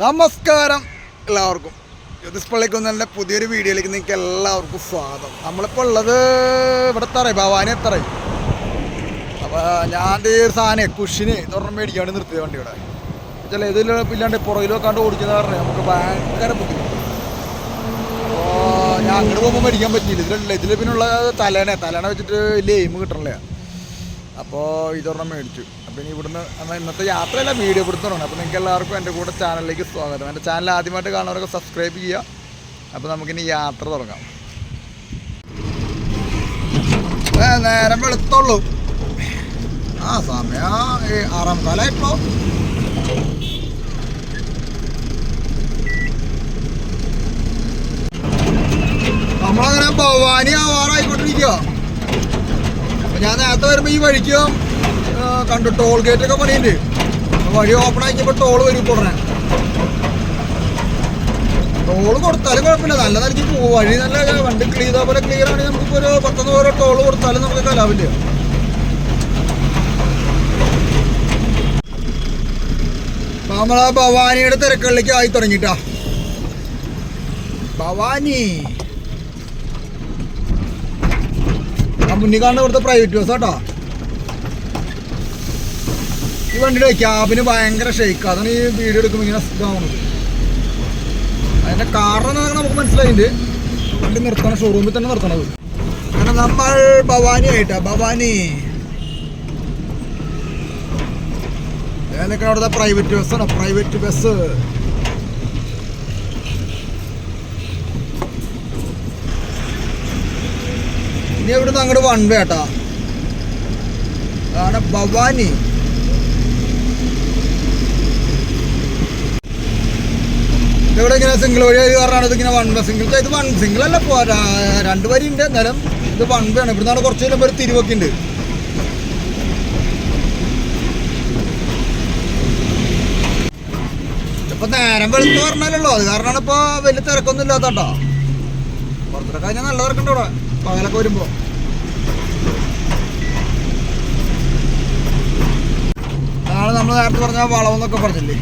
നമസ്കാരം എല്ലാവർക്കും. ജ്യോതിസ്പള്ളിക്കുന്നതിന്റെ പുതിയൊരു വീഡിയോയിലേക്ക് നിങ്ങൾക്ക് എല്ലാവർക്കും സ്വാഗതം. നമ്മളിപ്പോൾ ഉള്ളത് ഇവിടെ തറയും ഭവാനി എത്താറായി അപ്പോൾ ഞാൻ ഒരു സാധനം കുഷിന് തുറന്ന് മേടിക്കാണ്ട് നിർത്തിയ വണ്ടി ഇവിടെ. ചില ഇതിൽ ഇല്ലാണ്ട് പുറകിലോ കണ്ട് ഓടിക്കുന്ന പറഞ്ഞാൽ നമുക്ക് ഭയങ്കര ബുദ്ധിമുട്ട്. അപ്പോൾ ഞാൻ അങ്ങോട്ട് പോകുമ്പോൾ മേടിക്കാൻ പറ്റിയില്ല. ഇതിലുള്ള ഇതിൽ പിന്നുള്ള തലേനെ തലേനെ വെച്ചിട്ട് വലിയ എയിം കിട്ടണില്ല. അപ്പോൾ ഇതൊരെണ്ണം മേടിച്ചു. അപ്പോൾ ഇനി ഇവിടുന്ന് നമ്മൾ ഇന്നത്തെ യാത്രയല്ല വീഡിയോ ഇവിടുന്ന് തുടങ്ങണം അപ്പോൾ നിങ്ങൾക്ക് എല്ലാവർക്കും എന്റെ കൂടെ ചാനലിലേക്ക് സ്വാഗതം. എന്റെ ചാനൽ ആദ്യമായിട്ട് കാണുന്നവരൊക്കെ സബ്സ്ക്രൈബ് ചെയ്യുക. അപ്പോൾ നമുക്കിനി യാത്ര തുടങ്ങാം. നേരം വെളുത്തുള്ളൂ. ആ സമയം ആറാം ഇപ്പോൾ നമ്മളങ്ങനെ ഭവാനി ആവാറായിക്കൊണ്ടിരിക്കുക അപ്പൊ ഞാൻ നേരത്തെ വരുമ്പോ ഈ വഴിക്ക് കണ്ടു ടോൾ ഗേറ്റ് ഒക്കെ പണിയുണ്ട്. വഴി ഓപ്പൺ ആക്കിയപ്പോ ടോൾ വരും ഇപ്പോൾ ഉടനെ ടോൾ കൊടുത്താലും കുഴപ്പമില്ല. നല്ല നിലയ്ക്ക് പോകും വഴി നല്ല വണ്ടി ചെയ്ത പോലെ ക്ലിയർ ആണെങ്കിൽ നമുക്ക് ഒരു പത്തൊന്ന് ഓരോ ടോൾ കൊടുത്താലും നമുക്ക് കലാവില്ല നമ്മളാ ഭവാനിയുടെ തിരക്കുകളിലേക്ക് ആയി തുടങ്ങിട്ടാ. ഭവാനി ആ മുന്നിൽ കാണുന്ന ഇവിടുത്തെ പ്രൈവറ്റ് ബസ് കേട്ടോ ഈ വണ്ടിയുടെ ക്യാബിന് ഭയങ്കര ഷെയ്ക്ക് അതാണ് ഈ വീഡിയോ എടുക്കുമ്പോൾ ഇങ്ങനെ ഇതാവുന്നത്. അതിന്റെ കാരണം നമുക്ക് മനസ്സിലായിട്ടുണ്ട് വണ്ടി നിർത്തണം ഷോറൂമിൽ തന്നെ നിർത്തണത്. അങ്ങനെ നമ്മൾ ഭവാനി ആയിട്ടാ. ഭവാനി. ഏതൊക്കെ അവിടുത്തെ പ്രൈവറ്റ് ബസ്സാണ് പ്രൈവറ്റ് ബസ് ഇനി എവിടുന്ന് അങ്ങോട്ട് വൺ വേ കേട്ടാ അതാണ് ഭവാനി. ഇവിടെ ഇങ്ങനെ സിംഗിൾ വഴി ആയത് കാരണമാണ് ഇതിങ്ങനെ വൺ വേ സിംഗിൾ ഇത് വൺ സിംഗിൾ അല്ല രണ്ട് വരി ഉണ്ട് എന്നാലും ഇത് വൺ വേ ആണ്. ഇവിടുന്നാണ് കുറച്ച് കഴിയുമ്പോൾ ഒരു തിരിവൊക്കെ ഉണ്ട്. ഇപ്പൊ നേരം വെളുത്ത് പറഞ്ഞാലല്ലോ. അത് കാരണമാണ് ഇപ്പൊ വലിയ തിരക്കൊന്നും ഇല്ലാത്തോട്ടോ പുറത്തിറക്കാൻ നല്ല തിരക്കുണ്ടോ പകലൊക്കെ വരുമ്പോ. അതാണ് നമ്മൾ നേരത്തെ പറഞ്ഞ വളവെന്നൊക്കെ പറഞ്ഞില്ലേ?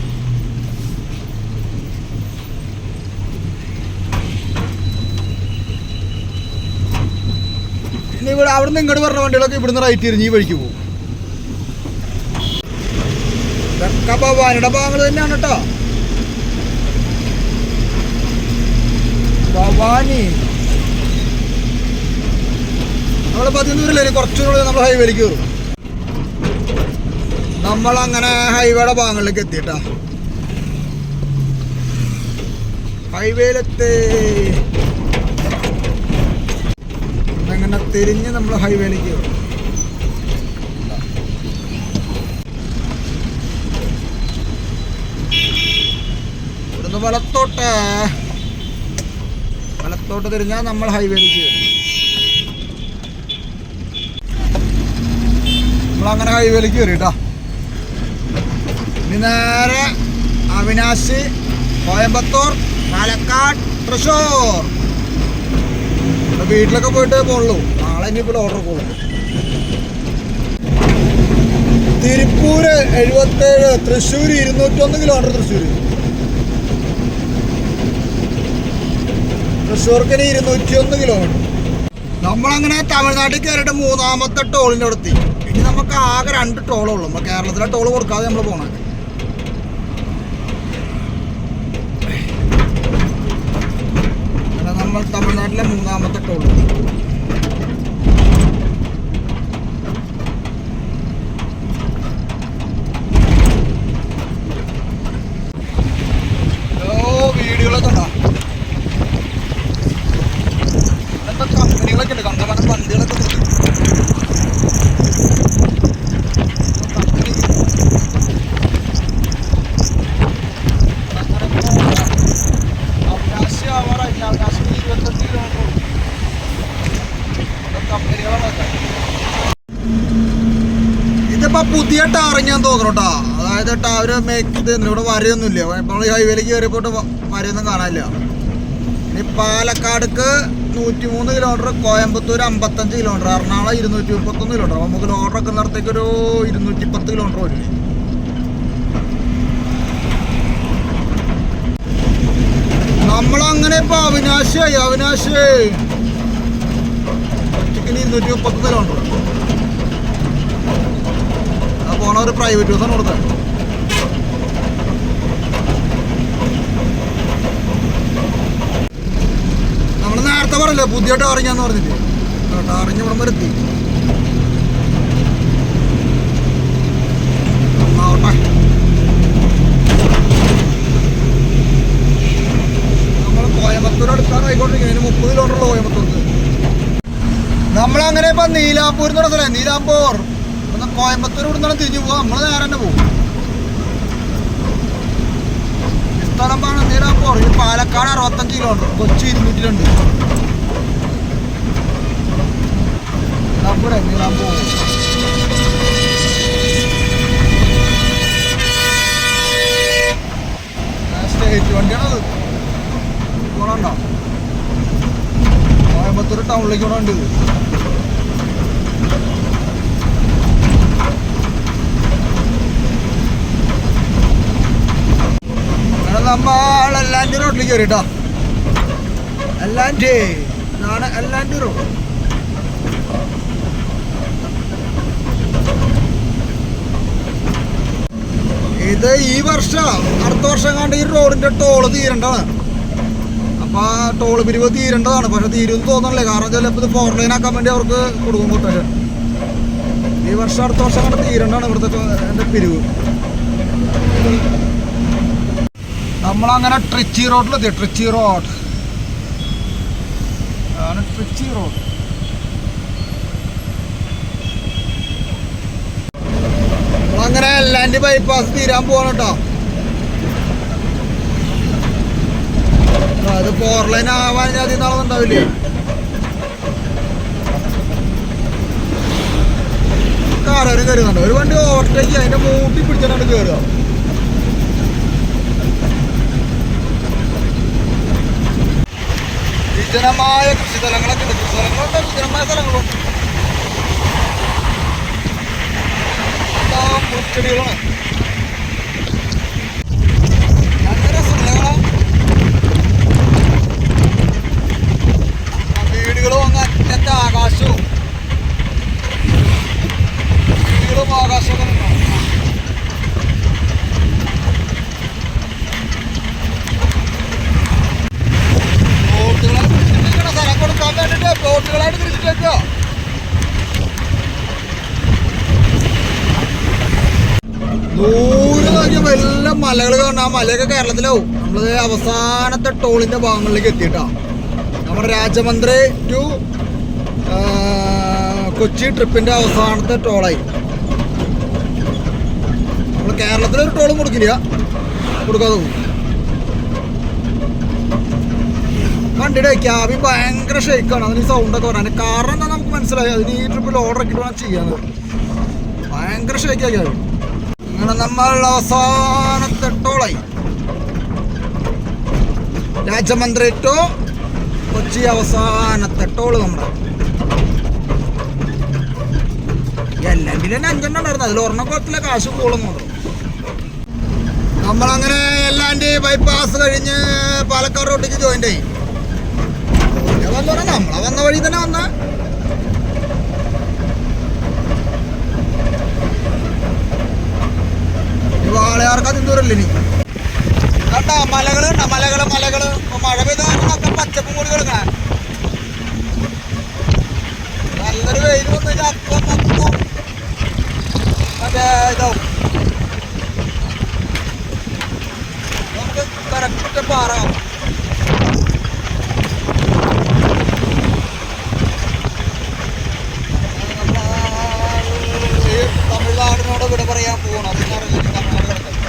ഇനി ഇവിടെ അവിടുന്ന് ഇങ്ങോട്ട് പറഞ്ഞ വണ്ടികളൊക്കെ ഇവിടുന്ന് റൈറ്റ് തിരിഞ്ഞ് ഈ വഴിക്ക് പോകും. ഇതൊക്കെ ഭാഗങ്ങൾ തന്നെയാണ് കേട്ടോ. ഭവാനി. നമ്മൾ പതിനൂരില്ലേ കുറച്ചുകൂടെ നമ്മൾ ഹൈവേയിലേക്ക് കയറും. നമ്മളങ്ങനെ ഹൈവേയുടെ ഭാഗങ്ങളിലേക്ക് എത്തിയിട്ടാ. ഹൈവേയിലെത്തി അങ്ങനെ തിരിഞ്ഞ് നമ്മൾ ഹൈവേയിലേക്ക് കയറും. ഇവിടുന്ന് വലത്തോട്ട്. വലത്തോട്ട് തിരിഞ്ഞാൽ നമ്മൾ ഹൈവേയിലേക്ക് കയറും. നമ്മളങ്ങനെ ഹൈവേയിലേക്ക് കയറി കേട്ടോ ഇനി നേരെ അവിനാശി കോയമ്പത്തൂർ പാലക്കാട് തൃശ്ശൂർ. വീട്ടിലൊക്കെ പോയിട്ട് പോകുള്ളൂ നാളെ ഇനിയിപ്പോൾ ഓർഡർ പോകും തിരുപ്പൂര് എഴുപത്തേഴ് തൃശ്ശൂർ ഇരുന്നൂറ്റൊന്ന് കിലോമീറ്റർ തൃശ്ശൂർ തൃശ്ശൂർക്ക് ഇനി ഇരുന്നൂറ്റിയൊന്ന് കിലോമീറ്റർ നമ്മളങ്ങനെ തമിഴ്നാട്ടിൽ കയറിയിട്ട് മൂന്നാമത്തെ ടോളിന്റെ അടുത്ത് നമുക്ക് ആകെ രണ്ട് ടോളേ ഉള്ളൂ നമ്മൾ കേരളത്തിലെ ടോൾ കൊടുക്കാതെ നമ്മൾ പോകണം നമ്മൾ തമിഴ്നാട്ടിലെ മൂന്നാമത്തെ ടോൾ വീഡിയോകളൊക്കെ ഉണ്ടോ ഇങ്ങനത്തെ കമ്പനികളൊക്കെ ഉണ്ട് കണ്ടമാനം വണ്ടികളൊക്കെ ഉണ്ട്. കമ്പനി അവകാശം ആവാറായി അവകാശം ഇരുപത്തഞ്ച് കിലോമീറ്റർ ഉള്ളൂ. ഇവിടെ കമ്പനികളൊക്കെ ഇതിപ്പോ പുതിയ ടാർ ഞാൻ തോന്നുന്നു കേട്ടോ അതായത് ടാവര് മേക്ക് ഇത് ഇവിടെ വരയൊന്നുമില്ല. നമ്മൾ ഹൈവേയിലേക്ക് കയറിയപ്പോട്ട് വരയൊന്നും കാണാനില്ല. ഇനി പാലക്കാട്ക്ക് നൂറ്റി മൂന്ന് കിലോമീറ്റർ കോയമ്പത്തൂർ അമ്പത്തഞ്ച് കിലോമീറ്റർ എറണാകുളം ഇരുന്നൂറ്റി മുപ്പത്തൊന്ന് കിലോമീറ്റർ നമുക്ക് ലോഡർ ഒക്കെ നടത്തേക്ക് ഒരു ഇരുന്നൂറ്റി പത്ത് കിലോമീറ്റർ വരില്ലേ നമ്മളങ്ങനെ ഇപ്പൊ അവിനാശായി അവിനാശ്. ഒറ്റക്കിന് ഇരുന്നൂറ്റി മുപ്പത്തൊന്ന് കിലോമീറ്റർ പോണ ഒരു പ്രൈവറ്റ് ബസ്സാണ് കൊടുത്തത്. നമ്മൾ നേരത്തെ പറഞ്ഞില്ലേ പുതിയ ടാറിങ്ങാന്ന് പറഞ്ഞിട്ട് ടാറിങ് ഇവിടെ വരുത്തി നമ്മളങ്ങനെ ഇപ്പൊ നീലാപ്പൂർ എന്ന് പറഞ്ഞാൽ നീലാപ്പൂർ. കോയമ്പത്തൂർ ഇവിടുന്ന് തിരിഞ്ഞു പോവാം. നമ്മൾ നേരെ തന്നെ പോകും സ്ഥലം പറഞ്ഞ നീലാമ്പൂർ പാലക്കാട് അറുപത്തഞ്ച് കിലോമീറ്റർ കൊച്ചി ഇരുന്നൂറ്റി രണ്ട് വണ്ടിയാണത് പോണുണ്ടോ കോയമ്പത്തൂർ ടൗണിലേക്ക് പോണ വണ്ടി ഇത്. അങ്ങനെ നമ്മൾ എല്ലാന്റെ റോഡിലേക്ക് കയറി കേട്ടോ എല്ലാന്റെ റോഡ്. ഇത് ഈ വർഷം അടുത്ത വർഷം കണ്ട് ഈ റോഡിന്റെ ടോൾ തീരേണ്ടതാണ്. ആ ടോൾ പിരിവ് തീരേണ്ടതാണ്. പക്ഷെ തീരുമെന്ന് തോന്നണല്ലേ. കാരണം ചിലപ്പോൾ ഇത് ഫോർ ലൈൻ ആക്കാൻ വേണ്ടി അവർക്ക് കൊടുക്കും കൊട്ടേഷൻ ഈ വർഷം അടുത്ത വർഷം കണ്ട് തീരേണ്ടതാണ് ഇവിടുത്തെ ഇതിന്റെ പിരിവ്. നമ്മളങ്ങനെ ട്രിച്ചി റോഡിലെത്തി ട്രിച്ചി റോഡ്. ട്രിച്ചി റോഡ്. നമ്മളങ്ങനെ ലാൻഡ് ബൈപ്പാസ് തീരാൻ പോകണം കേട്ടോ അത് ഫോർ ലൈൻ ആവാൻ ജാതി നടന്നുണ്ടാവില്ലേ കാറുകാർ കയറുന്നുണ്ട് ഒരു വണ്ടി ഓവർടേക്ക് അതിന്റെ മൂട്ടി പിടിച്ചിട്ടാണ് കയറുക വിജനമായ കൃഷി സ്ഥലങ്ങളൊക്കെ ഉണ്ട്. കൃഷി സ്ഥലങ്ങളുണ്ട് വിജനമായ സ്ഥലങ്ങളുണ്ട് എല്ലാം ആ മലയൊക്കെ കേരളത്തിലാവും. നമ്മൾ അവസാനത്തെ ടോളിന്റെ ഭാഗങ്ങളിലേക്ക് എത്തിയിട്ടാ. നമ്മുടെ രാജമന്ത്രി ടു കൊച്ചി ട്രിപ്പിന്റെ അവസാനത്തെ ടോളായി. നമ്മൾ കേരളത്തിലൊരു ടോളും കൊടുക്കില്ല. കൊടുക്കാതെ വണ്ടിയുടെ ക്യാബിൻ ഭയങ്കര ഷെയ്ക്കാണ് അതിന് സൗണ്ടൊക്കെ പറയാൻ കാരണം എന്താ നമുക്ക് മനസ്സിലായി. അതിന് ഈ ട്രിപ്പിൽ ഓർഡർ ആക്കിയിട്ട് വേണം ചെയ്യാന്ന്. ഭയങ്കര ഷെയ്ക്കാ ക്യാബിൻ. അങ്ങനെ നമ്മൾ അവസാനത്തെ ടോളായി രാജമന്ത്രി ടു കൊച്ചി അവസാനത്തെ ടോൾ നമ്മുടെ. എല്ലാണ്ടിലും തന്നെ അഞ്ചെണ്ണം ഉണ്ടായിരുന്നു. അതിൽ ഒരെണ്ണം കുഴപ്പമില്ല കാശ് കൂടുന്നു നമ്മളങ്ങനെ എല്ലാണ്ട് ബൈപ്പാസ് കഴിഞ്ഞ് പാലക്കാട് റോട്ടിക്ക് ജോയിന്റ് വന്ന് നമ്മളെ വന്ന വഴി തന്നെ വന്ന. വാളയാർക്ക് അതിന് ദൂരമില്ല ഇനി? കണ്ടാ മലകൾ? കണ്ട മലകൾ ഇപ്പൊ മഴ പെയ്ത കാരണം ഒക്കെ പച്ചപ്പും കൂടി നല്ലൊരു വെയിൽ വന്നു നമുക്ക് കറക്റ്റ് പാറ ഈ തമിഴ്നാടിനോട് വിട പറയാൻ പോകണം അതിനറിയില്ല തമിഴ്നാട് കിടക്കുന്നത്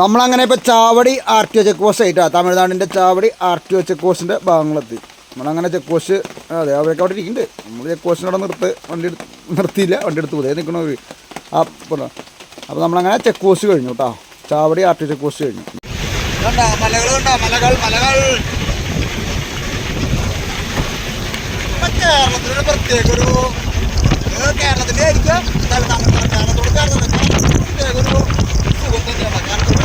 നമ്മളങ്ങനെ ഇപ്പോൾ Chavadi R T O check post ആയിട്ടാണ് തമിഴ്നാടിന്റെ Chavadi R T O check പോസ്റ്റിന്റെ ഭാഗങ്ങളെത്തി. നമ്മളങ്ങനെ ചെക്ക് പോസ്റ്റ് അതെ അവരൊക്കെ അവിടെ ഇരിക്കുന്നുണ്ട്. നമ്മൾ ചെക്ക് പോസ്റ്റിനോട് നിർത്ത് വണ്ടി നിർത്തിയില്ല വണ്ടി എടുത്ത് പോയി. നിൽക്കണവർ ആ അപ്പോൾ നമ്മളങ്ങനെ ചെക്ക് പോസ്റ്റ് കഴിഞ്ഞു കേട്ടോ Chavadi R T O check post കഴിഞ്ഞു. മലകൾ കണ്ടോ? മലകൾ മലകൾ. പ്രത്യേക ഒരു കേരളത്തിന്റെ ആയിരിക്കും. ചേർന്ന് പ്രത്യേക ഒരു സുഖം തന്നെയാണ്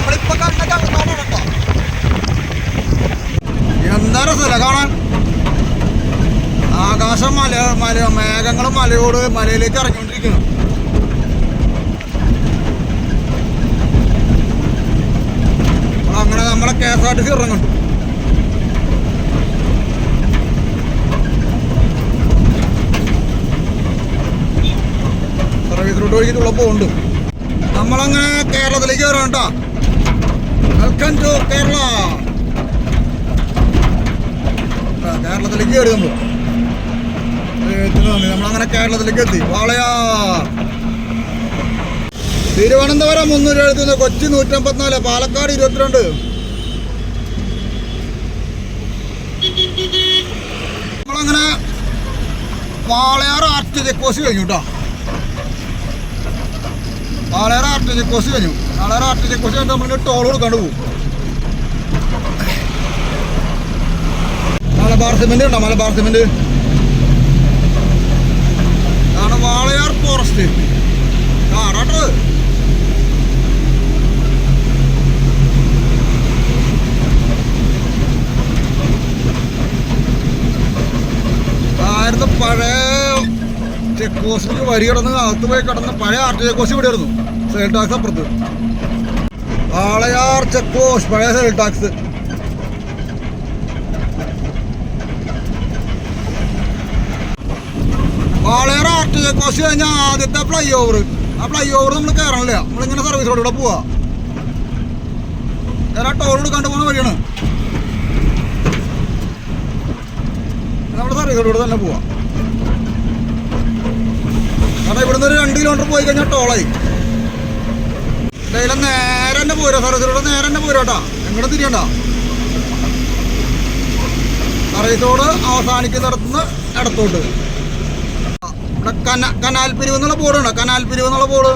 നമ്മളിപ്പോ കണ്ട കള്ളക്കാടാണ് കേട്ടോ. എന്താ രസമില്ല കാണാൻ? ആകാശം മല മല മേഘങ്ങൾ മലയോട് മലയിലേക്ക് ഇറങ്ങിക്കൊണ്ടിരിക്കുന്നു. അങ്ങനെ നമ്മളെ K S R T C ഇറങ്ങും സർവീസ് റൂട്ട് വഴിക്കുള്ള പോകുന്നുണ്ട് നമ്മളങ്ങനെ കേരളത്തിലേക്ക് കയറാം കേട്ടോ. വെൽക്കം ടു കേരള കേരളത്തിലേക്ക് കയറി നമ്മൾ നമ്മളങ്ങനെ കേരളത്തിലേക്ക് എത്തി. വാളയാർ തിരുവനന്തപുരം മുന്നൂറ്റി എഴുപത്തി കൊച്ചി നൂറ്റമ്പത്തിനാല് പാലക്കാട് ഇരുപത്തിരണ്ട്. നമ്മളങ്ങനെ വാളയാർ ആർട്ട് ചെക്കോസ് കഴിഞ്ഞു കേട്ടോ വാളയാർ ആർട്ട് ചെക്കോസ് കഴിഞ്ഞു. വാളയാർ ആർട്ട് ചെക്കോസ് കഴിഞ്ഞിട്ട് നമ്മളിങ്ങനെ ടോൾ കൊടുക്കാണ്ട് പോകും മലബാർ സിമെന്റ് ഉണ്ടോ? മലബാർ സിമെന്റ്. വാളയാർ ഫോറസ്റ്റ് ആയിരുന്നു പഴയ ചെക്ക് പോസ്റ്റിലേക്ക് വരി കിടന്ന് അകത്ത് പോയി കിടന്ന് പഴയ ആർ ചെക്ക് പോസ്റ്റ് ഇവിടെ ആയിരുന്നു. സെയിൽ ടാക്സ് അപ്പുറത്ത്. വാളയാർ ചെക്ക് പോസ്റ്റ് പഴയ sale tax Walayar R T check post കഴിഞ്ഞാൽ ആദ്യത്തെ ഫ്ലൈ ഓവർ ആ ഫ്ലൈ ഓവർ നമ്മൾ കയറണില്ല നമ്മളിങ്ങനെ സർവീസ് റോഡിലൂടെ പോവാ. ഞാൻ ടോൾ കൊടുക്കാണ്ട് പോകുന്ന വഴിയാണ്. നമ്മുടെ സർവീസോട് കൂടെ തന്നെ പോവാ. കാരണം ഇവിടുന്ന് ഒരു രണ്ട് കിലോമീറ്റർ പോയി കഴിഞ്ഞാൽ ടോളായി ഡെയിലും നേരെ തന്നെ പോരാ സർവീസ് റോഡ് നേരെ തന്നെ പോരാട്ടാ എങ്ങോട്ട് തിരിയണ്ട. സർവീസ് റോഡ് അവസാനിക്കുന്നിടത്തുനിന്ന് ഇടത്തോട്ട്. ഇവിടെ കന കനാൽ പിരിവ് എന്നുള്ള ബോർഡുണ്ടോ കനാൽ പിരിവ് എന്നുള്ള ബോർഡ്.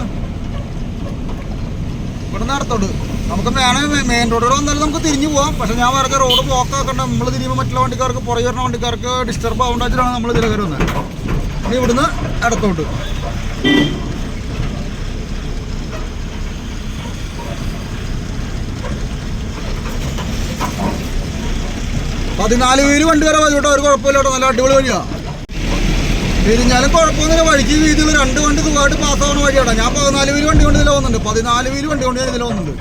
ഇവിടെ നടത്തോട് നമുക്ക് വേണേ മെയിൻ റോഡിലൂടെ വന്നാലും നമുക്ക് തിരിഞ്ഞു പോകാം പക്ഷെ ഞാൻ വേറെ റോഡ് ബ്ലോക്ക് ആക്കണ്ട. നമ്മൾ തിരിയുമ്പോൾ മറ്റുള്ള വണ്ടിക്കാർക്ക് പുറകെ വരുന്ന വണ്ടിക്കാർക്ക് ഡിസ്റ്റർബ് ആവേണ്ട വെച്ചിട്ടാണ് നമ്മൾ ഇതിലെ കയറുന്നത് ഇനി ഇവിടുന്ന് ഇടത്തോട്ട് പതിനാല് പേര് വണ്ടി വരെ കേട്ടോ. ഒരു കുഴപ്പമില്ല കേട്ടോ. നല്ല അടിപൊളി വഴിയാ തിരിഞ്ഞാലും കുഴപ്പമൊന്നുമില്ല. വഴിക്ക് വീതിയിൽ രണ്ട് വണ്ടി സുഖമായിട്ട് പാസ്സാവുന്ന വഴിയാണ് ഞാൻ പതിനാല് പേര് വണ്ടി കൊണ്ട് ഇതിൽ പോകുന്നുണ്ട്. പതിനാല് പേര് വണ്ടി കൊണ്ട് ഞാൻ ഇതിൽ പോകുന്നുണ്ട്.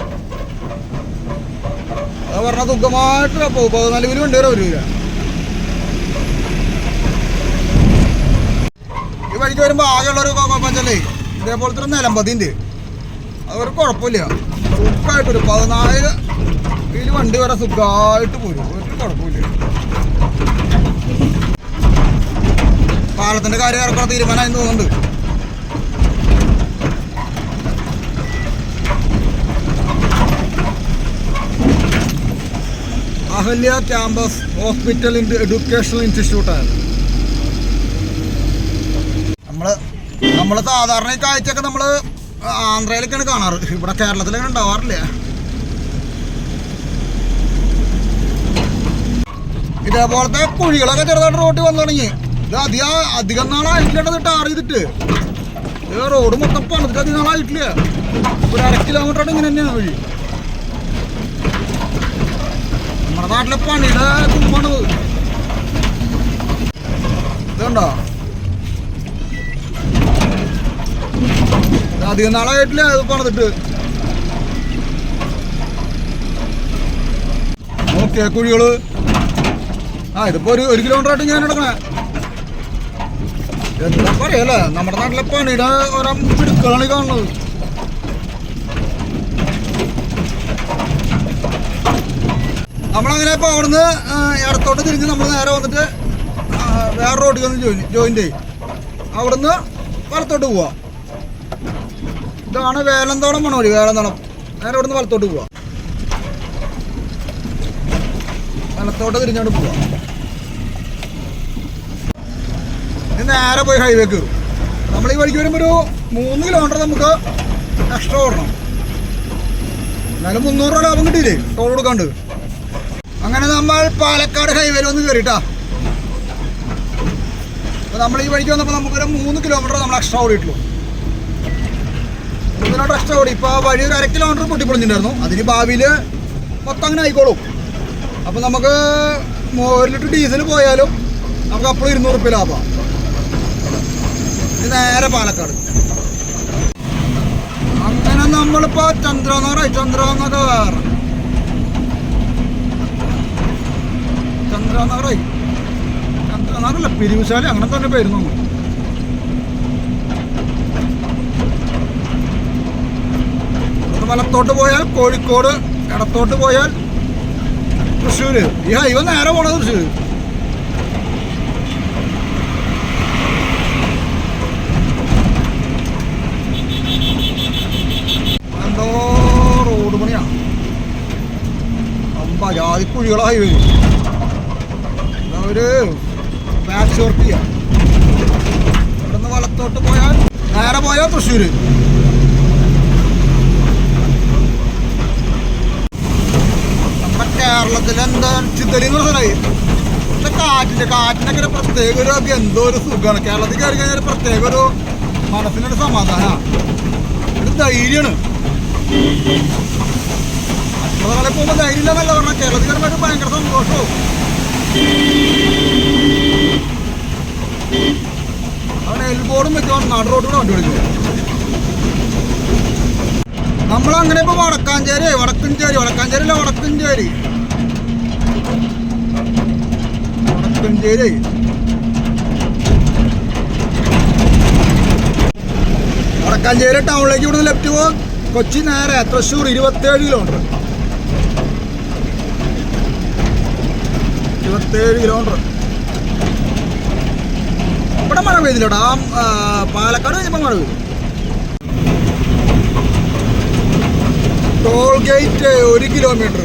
അത് പറഞ്ഞാൽ സുഖമായിട്ട് പോകും പതിനാല് പേര് വണ്ടി വരെ വരില്ല ഈ വഴിക്ക് വരുമ്പോൾ ആകെയുള്ളൊരു പഞ്ചല്ലേ? ഇതേപോലത്തെ ഒരു നിലമ്പതിന്റെ അതൊരു കുഴപ്പമില്ല. സുഖമായിട്ട് ഒരു പതിനാല് പേര് വണ്ടി വരെ സുഖമായിട്ട് പോരും. ഒരു കുഴപ്പമില്ല. പാലത്തിന്റെ കാര്യം ഏറെക്കുറെ തീരുമാനമായി തോന്നുന്നുണ്ട്. അഹല്യ ക്യാമ്പസ് ഹോസ്പിറ്റൽ എഡ്യൂക്കേഷണൽ ഇൻസ്റ്റിറ്റ്യൂട്ടാണ്. നമ്മൾ നമ്മൾ സാധാരണ ഈ കാഴ്ചയൊക്കെ നമ്മൾ ആന്ധ്രയിലൊക്കെയാണ് കാണാറ്. ഇവിടെ കേരളത്തിലങ്ങനെ ഉണ്ടാവാറില്ല. ഇതേപോലത്തെ കുഴികളൊക്കെ ചെറുതായിട്ട് റോട്ടിൽ വന്നു തുടങ്ങി. ഇത് അധികം അധികം നാളായിട്ടില്ല ടാർ ചെയ്തിട്ട്. റോഡ് മൊത്തം പണിതിട്ട് അധികം നാളായിട്ടില്ല. ഒരു അര കിലോമീറ്റർ ഇങ്ങനെ തന്നെയാണ് വഴി. നമ്മുടെ നാട്ടിലെ പണിയുടെ കുമ്പാണ് ഇതുണ്ടോ? ഇത് അധികം നാളായിട്ടില്ല അത് പണിതിട്ട്. ഓക്കെ കുഴികൾ. ആ ഇതിപ്പോ ഒരു ഒരു കിലോമീറ്റർ ആയിട്ട് ഇങ്ങനെ നടക്കണേ. എന്താ പറയല്ലേ? നമ്മുടെ നാട്ടിലെ പണിയുടെ ഓരോ പിടുക്കളാണ് കാണുന്നത്. നമ്മളങ്ങനെ ഇപ്പോൾ അവിടുന്ന് ഇടത്തോട്ട് തിരിഞ്ഞ് നമ്മൾ നേരെ വന്നിട്ട് വേറെ റോഡിൽ വന്ന് ജോയിൻ ജോയിൻ ചെയ്യും. അവിടുന്ന് വലത്തോട്ട് പോവാ. ഇതാണ് വേലന്തോണം പോണ വഴി വേലന്തോളം നേരെ അവിടുന്ന് വലത്തോട്ട് പോവാ. വലത്തോട്ട് തിരിഞ്ഞോട്ട് പോവാം ഇനി നേരെ പോയി ഹൈവേ കയറും നമ്മൾ ഈ വഴിക്ക് വരുമ്പോൾ ഒരു മൂന്ന് കിലോമീറ്റർ നമുക്ക് എക്സ്ട്രാ ഓടണം. എന്നാലും മുന്നൂറ് രൂപ ലാഭം കിട്ടിയില്ലേ? ടോൾ കൊടുക്കാണ്ട്. അങ്ങനെ നമ്മൾ പാലക്കാട് ഹൈവേയിൽ ഒന്ന് കയറിട്ടാ അപ്പോൾ നമ്മൾ ഈ വഴിക്ക് വന്നപ്പോൾ നമുക്കൊരു മൂന്ന് കിലോമീറ്റർ നമ്മൾ എക്സ്ട്രാ ഓടിയിട്ടുള്ളൂ. മൂന്ന് കിലോമീറ്റർ എക്സ്ട്രാ ഓടി. ഇപ്പോൾ ആ വഴി ഒരു അര കിലോമീറ്റർ പൊട്ടിപ്പൊളിഞ്ഞിട്ടുണ്ടായിരുന്നു. അതിന് ഭാവിയിൽ മൊത്തം അങ്ങനെ ആയിക്കോളും. അപ്പോൾ നമുക്ക് ഒരു ലിറ്റർ ഡീസൽ പോയാലും നമുക്ക് അപ്പോഴും ഇരുന്നൂറ് റുപ്യ ലാഭമാണ് നേരെ പാലക്കാട്. അങ്ങനെ നമ്മളിപ്പോ ചന്ദ്രനഗറായി ചന്ദ്രനഗർ. ചന്ദ്രനഗറായി ചന്ദ്രനഗറല്ല പിരിവുശാലി. അങ്ങനെ തന്നെ പേരുന്നു. വലത്തോട്ട് പോയാൽ കോഴിക്കോട് ഇടത്തോട്ട് പോയാൽ തൃശ്ശൂര്. ഈ ഹൈവ നേരെ പോണത് തൃശ്ശൂർ എന്തോ റോഡ് പണിയാ അമ്പ ജാതി കുഴികളായി ഹൈവേ ഒരു ബാക്ക് ഷോർട്ട് ചെയ്യാം. ഇവിടുന്ന് വലത്തോട്ട് പോയാൽ നേരെ പോയാൽ തൃശ്ശൂര്. നമ്മുടെ കേരളത്തിൽ എന്താ ചിത്തലിന്ന് പറഞ്ഞാൽ ഇവിടെ കാറ്റിന്റെ കാറ്റിനൊക്കെ ഒരു പ്രത്യേക ഒരു എന്തോ ഒരു സുഖമാണ്. കേരളത്തിൽ കയറി കഴിഞ്ഞാൽ പ്രത്യേക ഒരു മനസ്സിനൊരു സമാധാനമാണ് ഒരു ധൈര്യമാണ്. മറ്റുള്ള പോകുമ്പോൾ ധൈര്യം ഇല്ലെന്നല്ല പറഞ്ഞാൽ കേരളത്തിൽ കയറുമ്പോൾ ഭയങ്കര സന്തോഷവും അവിടെ എൽബോർഡും വെച്ചോണ്ട് നാട് റോഡിലൂടെ വണ്ടി വിളിക്കും നമ്മളങ്ങനെ ഇപ്പൊ വടക്കാഞ്ചേരി വടക്കഞ്ചേരി വടക്കാഞ്ചേരി അല്ല വടക്കഞ്ചേരി വടക്കഞ്ചേരി വടക്കാഞ്ചേരി ടൗണിലേക്ക് ഇവിടുന്ന് ലെഫ്റ്റ് പോകും കൊച്ചി നേരെ തൃശ്ശൂർ ഇരുപത്തേഴ് കിലോമീറ്റർ ഇരുപത്തേഴ് കിലോമീറ്റർ ഇവിടെ മഴ പെയ്തില്ല ആ പാലക്കാട് കഴിഞ്ഞപ്പോൾ മഴ പെയ്തു. ടോൾ ഗേറ്റ് ഒരു കിലോമീറ്റർ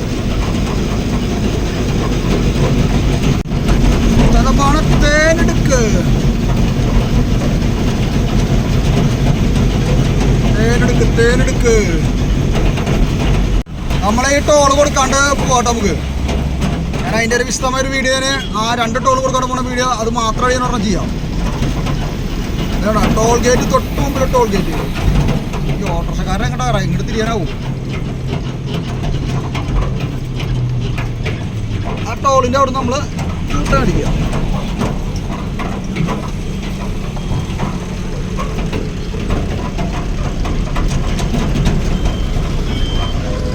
സ്ഥലമാണ് തേനെടുക്ക് തേനെടുക്ക് തേനെടുക്ക്. നമ്മളെ ഈ ടോൾ കൊടുക്കാണ്ട് പോട്ടെ നമുക്ക്. ഞാൻ അതിന്റെ ഒരു വിശദമായ ഒരു വീഡിയോ തന്നെ ആ രണ്ട് ടോൾ കൊടുക്കാൻ പോകുന്ന വീഡിയോ അത് മാത്രമേ ഞാൻ പറഞ്ഞാൽ ചെയ്യാം. അതാണ് ടോൾ ഗേറ്റ് തൊട്ട് മുമ്പിൽ ടോൾ ഗേറ്റ് ഈ ഓട്ടോറിക്ഷക്കാരൻ എങ്ങോട്ടാ ഇങ്ങോട്ട് തിരിയാനാവും? ആ ടോളിന്റെ അവിടെ നമ്മൾ അടിക്കുക.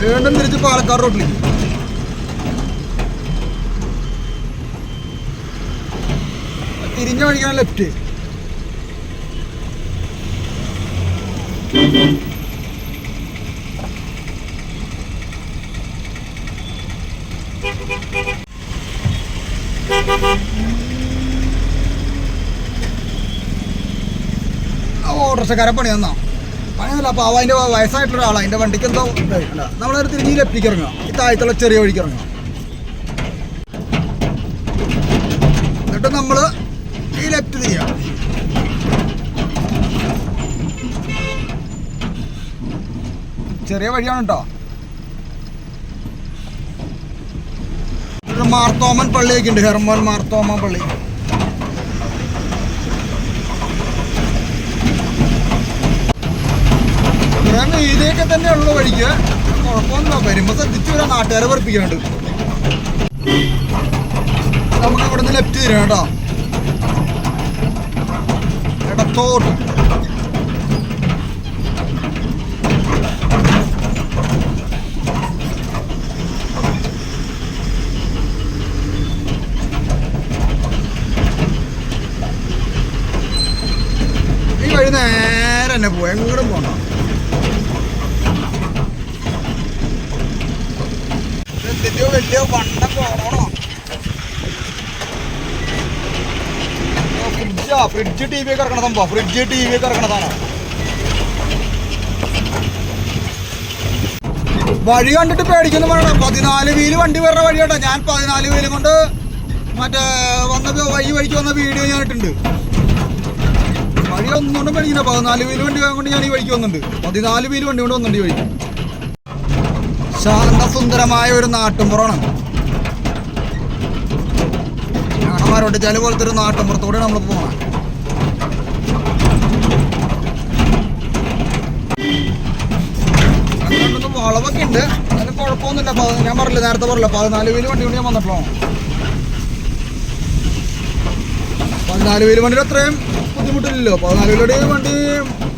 വീണ്ടും തിരിച്ച് പാലക്കാട് റോഡിലേക്ക് തിരിഞ്ഞ വഴിക്കാണ് ലെഫ്റ്റ് ഓട്ടോറിക്ഷക്കാരെ പണി തന്നാ. പണിയൊന്നുമില്ല അപ്പോൾ അവ അതിന്റെ വയസ്സായിട്ടുള്ള ഒരാളാണ് അതിന്റെ വണ്ടിക്ക് എന്തോ ഇതായിട്ടില്ല നമ്മളൊരു തിരിഞ്ഞ് ലെഫ്റ്റിക്ക് ഈ താഴത്തുള്ള ചെറിയ വഴിക്ക് ഇറങ്ങുക എന്നിട്ട് നമ്മൾ ഈ ലെഫ്റ്റ് തിരിയാം ചെറിയ വഴിയാണ് കേട്ടോ മാർത്തോമൻ പള്ളിയൊക്കെ ഉണ്ട് ഹെർമൻ മാർത്തോമൻ പള്ളി. ഇതൊക്കെ തന്നെ ഉള്ളു വഴിക്ക് കുഴപ്പമൊന്നുമില്ല. വരുമ്പോൾ ശ്രദ്ധിച്ചു വരാം. നാട്ടുകാരെ വെറുപ്പിക്കാണ്ട്. നമുക്ക് ഇവിടുന്ന് ലെഫ്റ്റ് തരാം കേട്ടോ. ഇടത്തോട്ട് ഈ വഴി നേരെ തന്നെ പോവാ എങ്ങോട്ടും പോകണ്ട എന്തിന്റെയോ വലിയ വണ്ട പോണോ ഫ്രിഡ്ജാ ടി വി ഒക്കെ ഇറക്കണ സംഭവം ഫ്രിഡ്ജ് ടി വി ഒക്കെ ഇറക്കണ സാധനം വഴി കണ്ടിട്ട് പേടിക്കുന്നു പറയണം പതിനാല് വീൽ വണ്ടി വരുന്ന വഴി കേട്ടോ. ഞാൻ പതിനാല് വീലും കൊണ്ട് മറ്റേ വന്ന വഴി വഴിക്ക് വന്ന വീഡിയോ ഞാൻ ഇട്ടുണ്ട് വഴി ഒന്നുകൊണ്ടും പേടിക്കുന്ന പതിനാല് വീൽ വണ്ടി കൊണ്ട് ഞാൻ ഈ വഴിക്ക് വന്നിട്ടുണ്ട്. പതിനാല് വീൽ വണ്ടി കൊണ്ട് വന്നിട്ടുണ്ട് ഈ വഴിക്ക്. ശാന്തസുന്ദരമായ ഒരു നാട്ടുമ്പുറമാണ്. ചില പോലത്തെ ഒരു നാട്ടുമ്പുറത്തൂടെ നമ്മൾ പോകണം വളവൊക്കെ ഉണ്ട്. അതിന് കുഴപ്പമൊന്നുമില്ല. ഞാൻ പറഞ്ഞില്ല നേരത്തെ പറഞ്ഞില്ല പതിനാല് വീൽ വണ്ടി കൊണ്ട് ഞാൻ വന്നപ്പോ പതിനാല് വീൽ വണ്ടിയുടെ അത്രയും ബുദ്ധിമുട്ടില്ലല്ലോ. പതിനാല് വീലടി വണ്ടി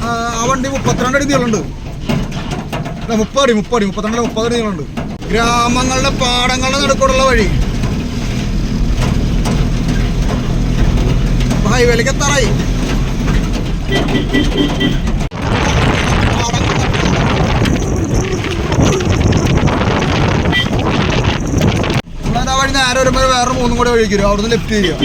ആ, വണ്ടി മുപ്പത്തിരണ്ട് അടി നീളമുണ്ട്. അല്ല മുപ്പടി അടി മുപ്പത് അടി മുപ്പത്തിരണ്ടല്ല മുപ്പത് അടി നീളമുണ്ട്. ഗ്രാമങ്ങളുടെ പാടങ്ങളുടെ നടുക്കൂടുള്ള വഴി. ഹൈവേലേക്ക് എത്താറായി നമ്മളാ വഴി നേരെ വരുമ്പോൾ വേറെ മൂന്നും കൂടെ വഴിക്ക് വരും അവിടുന്ന് ലെഫ്റ്റ് ചെയ്യുക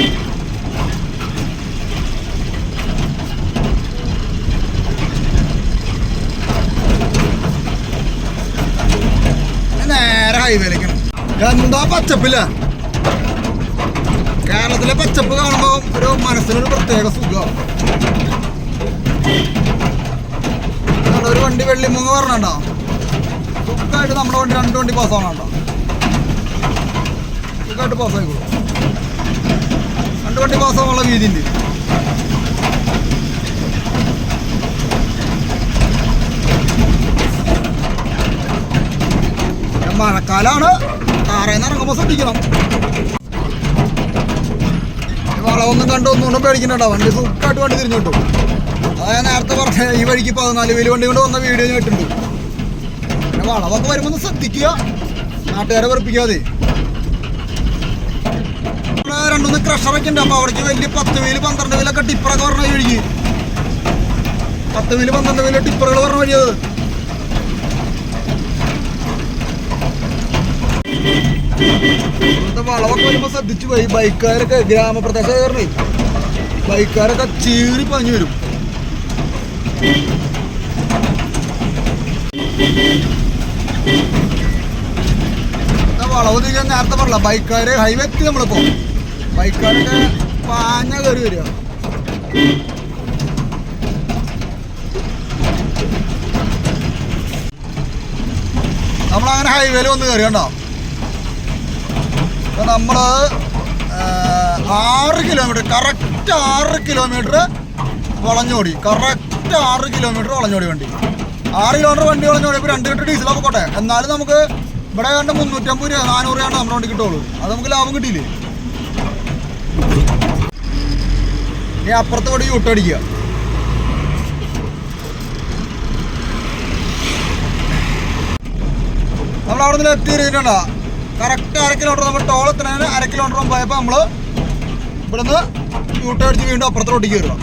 നേരെ ഹൈവേയിലേക്കാണ് എന്താ പച്ചപ്പില്ല കേരളത്തിലെ പച്ചപ്പ് കാണുമ്പോൾ ഒരു മനസ്സിനൊരു പ്രത്യേക സുഖം ഒരു വണ്ടി വെള്ളിമൂന്ന് പറഞ്ഞോ സുഖമായിട്ട് നമ്മുടെ വണ്ടി രണ്ട് വണ്ടി പാസ്സാവണോ സുഖമായിട്ട് പാസ്സായിക്കോളൂ. രണ്ട് വണ്ടി പാസ്സാവാനുള്ള വീതി ഉണ്ട് മഴക്കാലാണ്. കാറേന്ന് ഇറങ്ങുമ്പോൾ ശ്രദ്ധിക്കണം. വളവൊന്നും കണ്ട് ഒന്നുകൊണ്ടും പേടിക്കണ്ട വണ്ടി സുഖമായിട്ട് വണ്ടി തിരിഞ്ഞു കിട്ടും. അതായത് നേരത്തെ പറഞ്ഞ ഈ വഴിക്ക് പതിനാല് വലിയ വണ്ടി കൊണ്ട് വന്ന വീഡിയോ ഞാൻ ഇട്ടിട്ടുണ്ട്. പിന്നെ വളവൊക്കെ വരുമ്പോൾ ശ്രദ്ധിക്കുക. നാട്ടുകാരെ വെറുപ്പിക്കാതെ. രണ്ടൊന്ന് ക്രഷർ ഉണ്ട് അപ്പോൾ അവിടേക്ക് വലിയ പത്ത് വെയിൽ പന്ത്രണ്ട് വീലൊക്കെ ടിപ്പറൊക്കെ പറഞ്ഞ വഴിക്ക്. പത്ത് വെയിൽ പന്ത്രണ്ട് വീൽ ടിപ്പറുകൾ പറഞ്ഞ വഴിയത് വളവൊക്കെ വരുമ്പോ ശ്രദ്ധിച്ചു പോയി. ബൈക്കാരൊക്കെ ഗ്രാമപ്രദേശമായിരുന്നേ ബൈക്കാരൊക്കെ ചീറി പഞ്ഞു വരും. വളവ് നീങ്ങാൻ നേരത്തെ പറഞ്ഞ ബൈക്കാര് ഹൈവേ എത്തി നമ്മളിപ്പോ. ബൈക്കാരൊക്കെ പാഞ്ഞ കയറി വരിക. നമ്മളങ്ങനെ ഹൈവേയിൽ വന്ന് കയറി കണ്ടോ? അപ്പൊ നമ്മൾ ആറ് കിലോമീറ്റർ കറക്റ്റ് ആറ് കിലോമീറ്റർ വളഞ്ഞോടി. കറക്റ്റ് ആറ് കിലോമീറ്റർ വളഞ്ഞോടി വണ്ടി. ആറ് കിലോമീറ്റർ വണ്ടി വളഞ്ഞോടിയപ്പോൾ രണ്ട് ലിറ്റർ ഡീസൽ പോട്ടെ. എന്നാലും നമുക്ക് ഇവിടെ കണ്ട് മുന്നൂറ്റമ്പത് രൂപ നാനൂറ് രൂപയാണ് നമ്മുടെ വണ്ടി കിട്ടുള്ളൂ. അത് നമുക്ക് ലാഭം കിട്ടിയില്ലേ? ഇനി അപ്പുറത്ത് കൂടി യൂട്ടടിക്കുക നമ്മൾ അവിടെ നിന്ന് എത്തി കഴിഞ്ഞിട്ടുണ്ടോ കറക്റ്റ് അര കിലോമീറ്റർ നമ്മൾ ടോൾ എത്തണേന് അര കിലോമീറ്റർ പോയപ്പോൾ നമ്മൾ ഇവിടുന്ന് യൂട്ടേൺ അടിച്ച് വീണ്ടും അപ്പുറത്തോട്ട് കയറുക.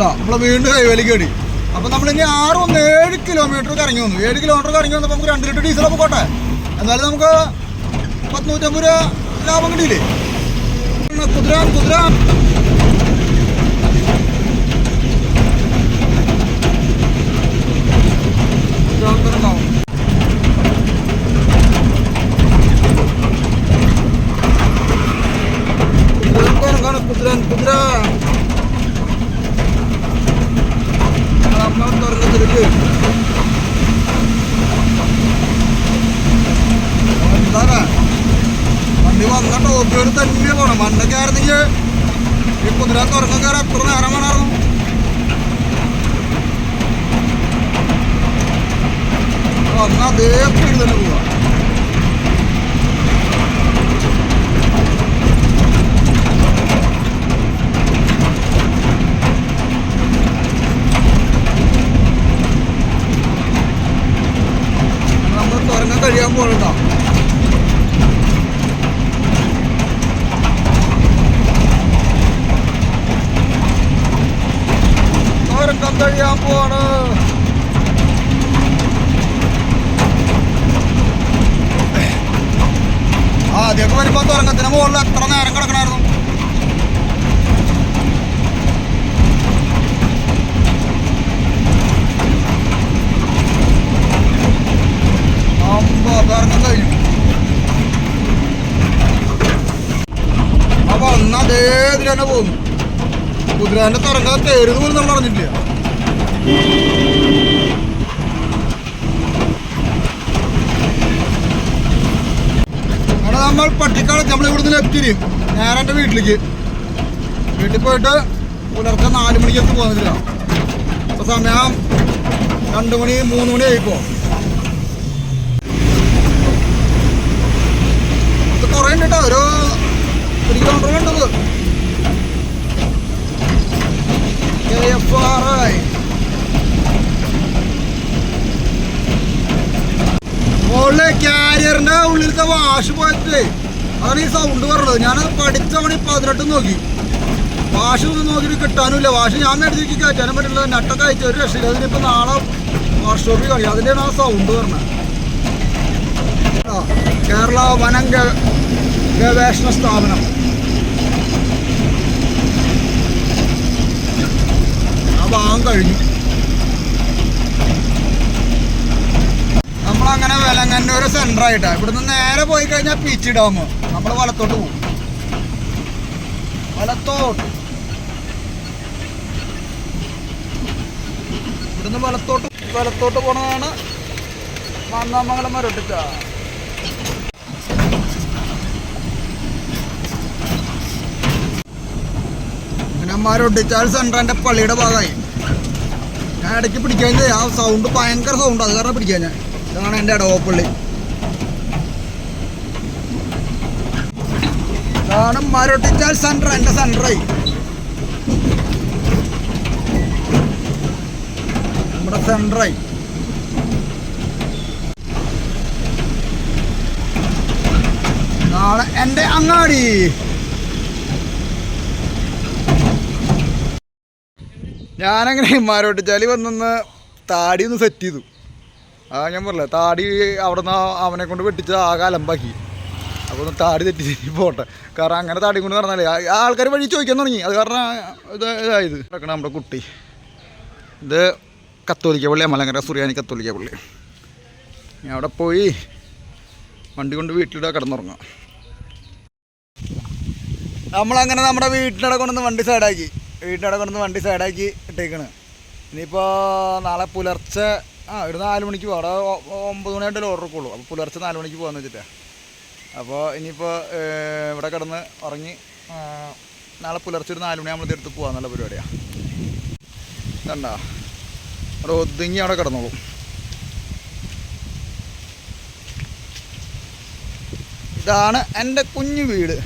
നമ്മൾ വീണ്ടും കയറി അപ്പോൾ നമ്മൾ ഇനി ആറ് ഒന്ന് ഏഴ് കിലോമീറ്റർ കറങ്ങി വന്നു. ഏഴ് കിലോമീറ്റർ കറങ്ങി വന്നപ്പോൾ നമുക്ക് രണ്ട് ലിറ്റർ ഡീസലൊക്കെ പോട്ടെ. എന്നാലും നമുക്ക് പത്തുനൂറ്റമ്പത് രൂപ ലാഭം കിട്ടിയില്ലേ? കുതിരാൻ കുതിര കുതിര ഉണ്ടാവും കുതിര കുതിര കുതിര നമ്മൾ തുറന്നിട്ട് എന്താണ് വണ്ടി വന്ന ടോപ്പിയോട് തന്നെ പോണം മണ്ണൊക്കെ ആയിരുന്നെങ്കിൽ ഈ കുതിര തുറക്കം കയറി എത്ര നേരം വേണമായിരുന്നു വന്ന അതേ സ്പീഡ് തന്നെ പോവാ ഇതിൽ തന്നെ പോകുന്നു? കുതിരാന്റെ തുറക്കാൻ തേരുത് പോലും നമ്മൾ അറിഞ്ഞിട്ടില്ല. നമ്മൾ പട്ടിക്കാട് നമ്മൾ ഇവിടുന്ന് ലെഫ്റ്റിന് നേരെ എന്റെ വീട്ടിലേക്ക്. വീട്ടിൽ പോയിട്ട് പുലർച്ചെ നാല് മണിക്ക് എത്തി പോകുന്നില്ല അപ്പോൾ സമയം രണ്ട് മണി മൂന്ന് മണി ആയിപ്പോ. കുറേ ഉണ്ട് കേട്ടോ. ഒരു ഒരു കിലോമീറ്റർ കണ്ടത് ക്യാരിയറിന്റെ ഉള്ളിലത്തെ വാഷ് പോയിട്ടേ അതാണ് ഈ സൗണ്ട് പറഞ്ഞത്. ഞാൻ പഠിച്ച മണി പതിനെട്ട് നോക്കി. വാഷ് ഒന്നും നോക്കിയിട്ട് കിട്ടാനുമില്ല. വാഷ് ഞാൻ മേടിച്ചിട്ട് കയറ്റാനും പറ്റില്ല. നട്ടൊക്കെ അയച്ചു ഒരു രക്ഷയില്ല. അതിനിപ്പോ നാളെ വർക്ക്ഷോപ്പിൽ കളി. അതിന്റെയാണ് ആ സൗണ്ട് പറഞ്ഞത്. കേരള വനം ഗവേഷണ സ്ഥാപനം. ഭാഗം കഴിഞ്ഞു. നമ്മളങ്ങനെ വിലങ്ങന്നൂർ സെന്റർ ആയിട്ടാ ഇവിടുന്ന് നേരെ പോയി കഴിഞ്ഞാൽ പീച്ച് ഡാം. നമ്മൾ വലത്തോട്ട് പോകും വലത്തോട്ട്. ഇവിടുന്ന് വലത്തോട്ട് വലത്തോട്ട് പോണതാണ് മാന്നാമംഗലം മരൊട്ടിച്ച അങ്ങനെ മരൊട്ടിച്ചാൽ സെന്ററിന്റെ പള്ളിയുടെ ഭാഗമായി. ഞാൻ ഇടയ്ക്ക് പിടിക്കാൻ ആ സൗണ്ട് ഭയങ്കര സൗണ്ട് അത് കാരണം പിടിക്കാൻ ഞാൻ. ഇതാണ് എന്റെ ഇടവപ്പള്ളി ഇതാണ് ചാൽ സെന്റർ എന്റെ സെന്ററായി നമ്മുടെ സെന്ററായി ഇതാണ് എന്റെ അങ്ങാടി. ഞാനങ്ങനെ മാരോട്ടിച്ചാലി വന്നൊന്ന് താടി ഒന്ന് സെറ്റ് ചെയ്തു. ആ ഞാൻ പറഞ്ഞില്ല താടി അവിടെ നിന്ന് അവനെ കൊണ്ട് വെട്ടിച്ച് ആകെ അലമ്പാക്കി. അപ്പോൾ ഒന്ന് താടി തെറ്റി പോട്ടെ. കാരണം അങ്ങനെ താടി കൊണ്ട് പറഞ്ഞാലേ ആൾക്കാർ വഴി ചോദിക്കാൻ തുടങ്ങി. അത് കാരണം ഇത് ഇതായത്. നടക്കണം നമ്മുടെ കുട്ടി. ഇത് കത്തോലിക്ക പള്ളി അമലങ്കര സുറിയാനി കത്തോലിക്ക പള്ളി. അവിടെ പോയി വണ്ടി കൊണ്ട് വീട്ടിലിടാൻ കിടന്നുറങ്ങാം നമ്മളങ്ങനെ നമ്മുടെ വീട്ടിലിടെ കൊണ്ടുവന്ന് വണ്ടി സൈഡാക്കി വീട്ടിനടെ കൊണ്ടുവന്ന് വണ്ടി സൈഡാക്കി ഇട്ടേക്കണ്. ഇനിയിപ്പോൾ നാളെ പുലർച്ചെ ആ ഒരു നാല് മണിക്ക് പോകാം അവിടെ ഒമ്പത് മണിയായിട്ട് ഓർഡർ ഉള്ളൂ അപ്പോൾ പുലർച്ചെ നാല് മണിക്ക് പോകാമെന്ന് വെച്ചിട്ടാണ് അപ്പോൾ ഇനിയിപ്പോൾ ഇവിടെ കിടന്ന് ഉറങ്ങി നാളെ പുലർച്ചെ ഒരു നാല് മണിയാകുമ്പോൾ എടുത്ത് പോകാമെന്നുള്ള പരിപാടിയാണ് കണ്ടോ അവിടെ ഒതുങ്ങി അവിടെ കിടന്നോളൂ. ഇതാണ് എന്റെ കുഞ്ഞു വീട്.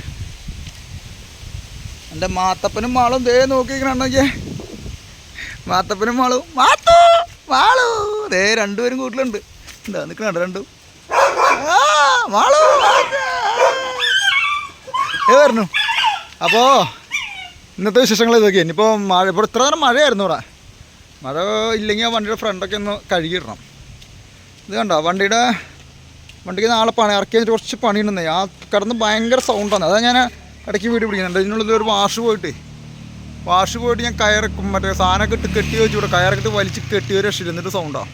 എന്റെ മാത്തപ്പനും മാളും ദേ നോക്കിക്കണമെങ്കിൽ മാത്തപ്പനും മാളും. മാത്തു മാളു. ദേ രണ്ടുപേരും കൂട്ടിലുണ്ട്. എന്താ നിൽക്കണ രണ്ടും. മാളു ഏ പറഞ്ഞു അപ്പോൾ ഇന്നത്തെ വിശേഷങ്ങൾ ഇതൊക്കെ. ഇനിയിപ്പോൾ മഴ ഇപ്പോൾ ഇത്ര നേരം മഴയായിരുന്നു ഇവിടെ. മഴ ഇല്ലെങ്കിൽ വണ്ടിയുടെ ഫ്രണ്ടൊക്കെ ഒന്ന് കഴുകിയിടണം. ഇത് കണ്ടോ വണ്ടിയുടെ വണ്ടിക്ക് നാളെ പണി ഇറക്കി കുറച്ച് പണിയുണ്ടെന്നേ. ആ കിടന്ന് ഭയങ്കര സൗണ്ടാണ് അതാ ഞാൻ ഇടയ്ക്ക് വീട് പിടിക്കുന്നുണ്ട്. ഇതിനുള്ളിൽ ഒരു വാഷ് പോയിട്ട്. വാഷ് പോയിട്ട് ഞാൻ കയറക്കും. മറ്റേ സാധനമൊക്കെ ഇട്ട് കെട്ടി വെച്ചു ഇവിടെ കയറൊക്കെ ഇട്ട് വലിച്ച് കെട്ടി ഒരു രക്ഷയില്ല. എന്നിട്ട് സൗണ്ടാണ്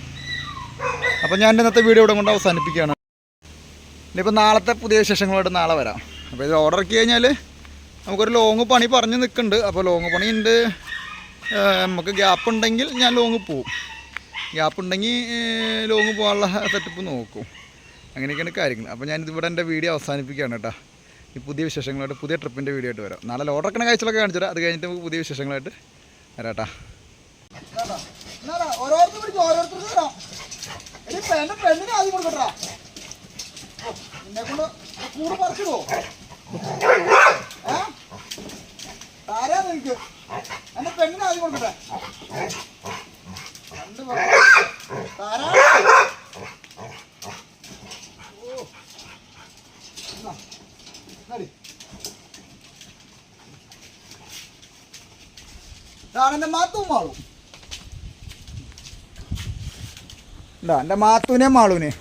അപ്പോൾ ഞാൻ ഇന്നത്തെ വീഡിയോ ഇവിടെ കൊണ്ട് അവസാനിപ്പിക്കുകയാണ്. ഇനിയിപ്പോൾ നാളത്തെ പുതിയ വിശേഷങ്ങളോട് നാളെ വരാം. അപ്പോൾ ഇത് ഓർഡർ ആക്കി കഴിഞ്ഞാൽ നമുക്കൊരു ലോങ് പണി പറഞ്ഞ് നിൽക്കുന്നുണ്ട്. അപ്പോൾ ലോങ് പണി ഉണ്ട്. നമുക്ക് ഗ്യാപ്പ് ഉണ്ടെങ്കിൽ ഞാൻ ലോങ് പോവും. ഗ്യാപ്പ് ഉണ്ടെങ്കിൽ ലോങ് പോകാനുള്ള സെറ്റപ്പ് നോക്കും. അങ്ങനെയൊക്കെയാണ് കാര്യങ്ങൾ. അപ്പോൾ ഞാനിത് ഇവിടെ എന്റെ വീഡിയോ അവസാനിപ്പിക്കുകയാണ് കേട്ടോ. ഈ പുതിയ വിശേഷങ്ങളായിട്ട് പുതിയ ട്രിപ്പിന്റെ വീഡിയോ ആയിട്ട് വരാം. നാളെ ഒക്കെ കാഴ്ചകളൊക്കെ കാണിച്ചു തരാം. അത് കഴിഞ്ഞിട്ട് നമുക്ക് പുതിയ വിശേഷങ്ങളായിട്ട് വരാട്ടാ. എന്റെ പെണ്ണിനെ ആദ്യം കൊടുക്കട്ടെ രണ്ട് പേർക്ക് താരാ ഇതാണ് എന്റെ മാത്തും മാളും. ഇതാ എന്റെ മാത്തുവിനെ മാളുവിനെ